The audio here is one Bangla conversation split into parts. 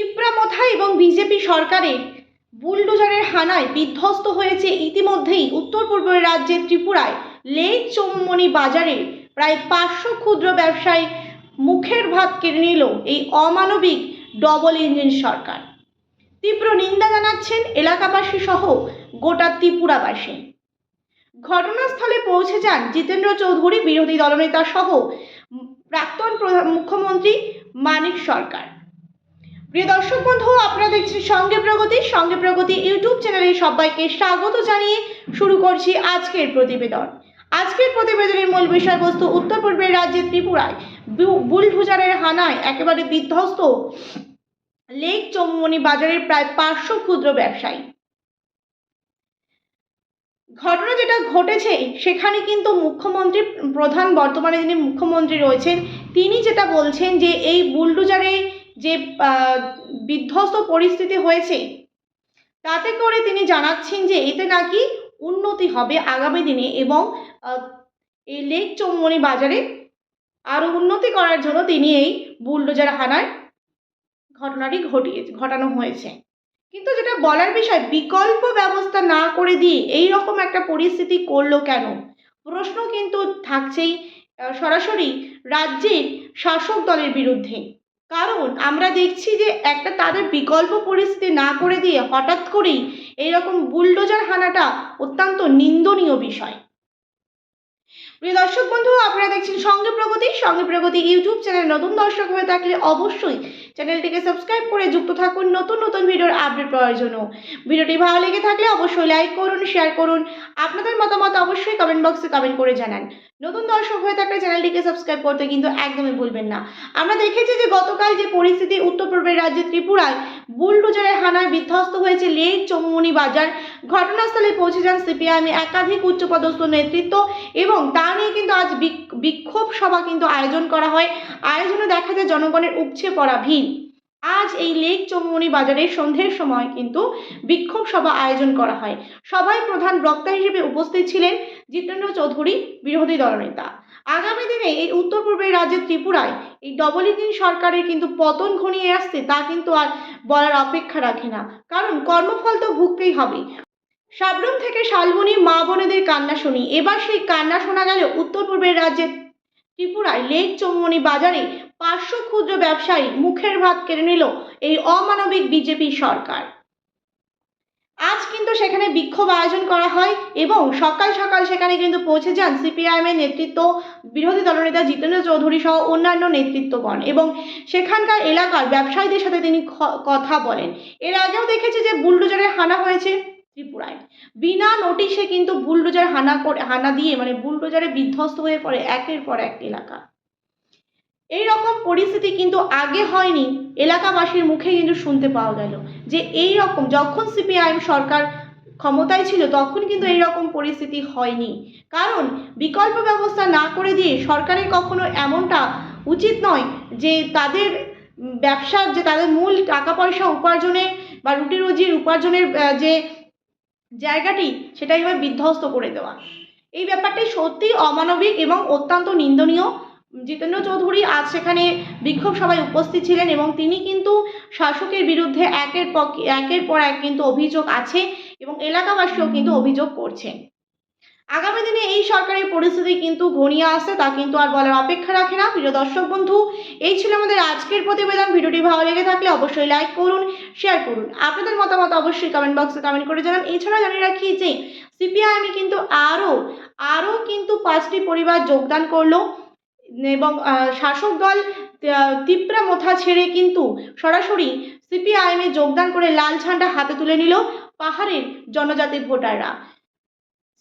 তিপ্রামথা এবং বিজেপি সরকারের বুলডোজারের হানায় বিধ্বস্ত হয়েছে ইতিমধ্যেই উত্তর পূর্ব রাজ্যের ত্রিপুরায় লে চৌমনি বাজারে প্রায় পাঁচশো ক্ষুদ্র ব্যবসায়ী মুখের ভাত কেড়ে নিল এই অমানবিক ডবল ইঞ্জিন সরকার। তীব্র নিন্দা জানাচ্ছেন এলাকাবাসী সহ গোটা ত্রিপুরাবাসী। ঘটনাস্থলে পৌঁছে যান জিতেন্দ্র চৌধুরী, বিরোধী দলনেতা সহ প্রাক্তন প্রধান মুখ্যমন্ত্রী মানিক সরকার। প্রিয় দর্শক বন্ধু, আপনারা দেখছেন সঙ্গে প্রগতি। সঙ্গে প্রগতি ইউটিউব চ্যানেলে সবাইকে স্বাগত জানিয়ে শুরু করছি আজকের প্রতিবেদন। আজকের প্রতিবেদনের মূল বিষয়বস্তু উত্তর পূর্বের রাজ্যের ত্রিপুরায়। বু- বুলডোজারের হানায় একেবারে বিধ্বস্ত লেক চৌমনি বাজারের প্রায় পাঁচশো ক্ষুদ্র ব্যবসায়ী। ঘটনা যেটা ঘটেছে, সেখানে কিন্তু মুখ্যমন্ত্রী, প্রধান বর্তমানে যিনি মুখ্যমন্ত্রী রয়েছেন, তিনি যেটা বলছেন যে এই বুলডোজারে যে বিধ্বস্ত পরিস্থিতি হয়েছে, তাতে করে তিনি জানাচ্ছেন যে এতে নাকি উন্নতি হবে আগামী দিনে এবং এই লেক চৌমনি বাজারে আরও উন্নতি করার জন্য তিনি এই বুলডোজার হানার ঘটনাটি ঘটিয়ে, ঘটানো হয়েছে। কিন্তু যেটা বলার বিষয়, বিকল্প ব্যবস্থা না করে দিয়ে এই রকম একটা পরিস্থিতি করল কেন? প্রশ্ন কিন্তু থাকছেই সরাসরি রাজ্যের শাসক দলের বিরুদ্ধে। কারণ আমরা দেখছি যে একটা তাদের বিকল্প পরিস্থিতি না করে দিয়ে হঠাৎ করেই এইরকম বুলডোজার হানাটা অত্যন্ত নিন্দনীয় বিষয়। প্রিয় দর্শক বন্ধু, আপনারা দেখছেন সঙ্গে প্রগতি। সঙ্গে প্রগতি ইউটিউব চ্যানেল নতুন দর্শক হয়ে থাকলে অবশ্যই চ্যানেলটিকে সাবস্ক্রাইব করে যুক্ত থাকুন নতুন নতুন ভিডিওর আপডেট পাওয়ার জন্য। ভিডিওটি ভালো লেগে থাকলে অবশ্যই লাইক করুন, শেয়ার করুন। আপনাদের মতামত অবশ্যই কমেন্ট বক্সে কমেন্ট করে জানান। নতুন দর্শক হয়ে থাকলে চ্যানেলটিকে সাবস্ক্রাইব করতে কিন্তু একদমই ভুলবেন না। আমরা দেখেছি যে গতকাল যে পরিস্থিতি উত্তর পূর্বের রাজ্যে ত্রিপুরায় বুলডোজারের হানায় বিধ্বস্ত হয়েছে লেক চৌমনি বাজার। ঘটনাস্থলে পৌঁছে যান সিপিআইএম একাধিক উচ্চপদস্থ নেতৃত্ব এবং তা নিয়ে কিন্তু আজ বিক- বিক্ষোভ সভা কিন্তু আয়োজন করা হয়। আয়োজনে দেখা যায় জনগণের উপচে পড়া ভিড়। আজ এই লেক চৌমনি বাজারে সন্ধ্যের সময় কিন্তু বিক্ষোভ সভা আয়োজন করা হয়। সভায় প্রধান বক্তা হিসেবে উপস্থিত ছিলেন জিতেন্দ্র চৌধুরী, বিরোধী দলনেতা। আগামী দিনে এই উত্তর পূর্বের রাজ্যের ত্রিপুরায় এই ডবল ইঞ্জিন সরকারের কিন্তু পতন ঘনিয়ে আসছে তা কিন্তু আর বলার অপেক্ষা রাখে না। কারণ কর্মফল তো ভুগতেই হবে। সাবরুম থেকে শালবনি মা বোনেদের কান্না শুনি। এবার সেই কান্না শোনা গেল উত্তর পূর্বের রাজ্যের ত্রিপুরায় লেক চৌমনি বাজারে পাঁচশো ক্ষুদ্র ব্যবসায়ী মুখের ভাত কেড়ে নিল এই অমানবিক বিজেপি সরকার। আজ কিন্তু সেখানে বিক্ষোভ আয়োজন করা হয় এবং সকাল সকাল সেখানে কিন্তু পৌঁছে যান সিপিআইএম এর নেতৃত্ব, বিরোধী দলনেতা জিতেন্দ্র চৌধুরী সহ অন্যান্য নেতৃত্বগণ এবং সেখানকার এলাকার ব্যবসায়ীদের সাথে তিনি কথা বলেন। এর আগেও দেখেছি যে বুলডোজারের হানা হয়েছে। ত্রিপুরায়। বিনা নোটিশে কিন্তু বুলডোজার হানা করে হানা দিয়ে মানে বুলডোজারে বিধ্বস্ত হয়ে পড়ে একের পর এক এলাকা। এই রকম পরিস্থিতি কিন্তু আগে হয়নি, এলাকাবাসীর মুখে কিন্তু শুনতে পাওয়া গেল যে এই রকম যখন সিপিআইএম সরকার ক্ষমতায় ছিল তখন কিন্তু এই রকম পরিস্থিতি হয়নি। কারণ বিকল্প ব্যবস্থা না করে দিয়ে সরকারের কখনো এমনটা উচিত নয় যে তাদের ব্যবসার যে তাদের মূল টাকা পয়সা উপার্জনের বা রুটি রুজির উপার্জনের যে জায়গাটি সেটা এবার বিধ্বস্ত করে দেওয়া। এই ব্যাপারটি সত্যি অমানবিক এবং অত্যন্ত নিন্দনীয়। জিতেন্দ্র চৌধুরী আজ সেখানে বিক্ষোভ সভায় উপস্থিত ছিলেন এবং তিনি কিন্তু শাসকের বিরুদ্ধে একের পর একের পর এক কিন্তু অভিযোগ আছে এবং এলাকাবাসীও কিন্তু অভিযোগ করছেন। আগামী দিনে এই সরকারের পরিস্থিতি কিন্তু ঘনিয়ে আসছে, তা কিন্তু আর বলার অপেক্ষা রাখে না। প্রিয় দর্শক বন্ধু, এই ছিল আমাদের আজকের প্রতিবেদন। ভিডিওটি ভালো লেগে থাকলে অবশ্যই লাইক করুন শেয়ার করুন। আপনাদের মতামত অবশ্যই কমেন্ট বক্সে কমেন্ট করে জানান। এছাড়া জানিয়ে রাখি যে সিপিআইএমে কিন্তু আরও আরও কিন্তু পাঁচটি পরিবার যোগদান করল এবং শাসক দল তিপ্রা মোথা ছেড়ে কিন্তু সরাসরি সিপিআইএমে যোগদান করে লাল ঝান্ডা হাতে তুলে নিল পাহাড়ের জনজাতি ভোটাররা।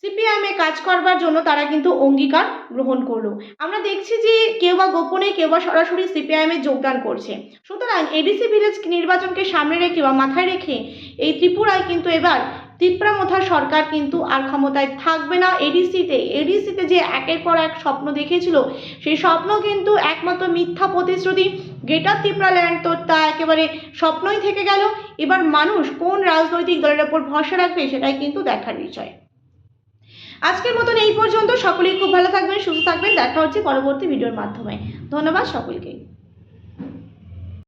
সিপিআইএমে কাজ করবার জন্য তারা কিন্তু অঙ্গীকার গ্রহণ করল। আমরা দেখছি যে কেউ বা গোপনে কেউ বা সরাসরি সিপিআইএমে যোগদান করছে। সুতরাং এডিসি ভিলেজ নির্বাচনকে সামনে রেখে বা মাথায় রেখে এই ত্রিপুরায় কিন্তু এবার তিপ্রামথা সরকার কিন্তু আর ক্ষমতায় থাকবে না। এডিসিতে এডিসিতে যে একের পর এক স্বপ্ন দেখেছিল সেই স্বপ্ন কিন্তু একমাত্র মিথ্যা প্রতিশ্রুতি। গ্রেটার ত্রিপুরা ল্যান্ড তো তা একেবারে স্বপ্নই থেকে গেল। এবার মানুষ কোন রাজনৈতিক দলের ওপর ভরসা রাখবে সেটাই কিন্তু দেখার বিষয়। আজকের মতন এই পর্যন্ত। সকলেই খুব ভালো থাকবেন, সুস্থ থাকবেন। দেখা হচ্ছে পরবর্তী ভিডিওর মাধ্যমে। ধন্যবাদ সকলকে।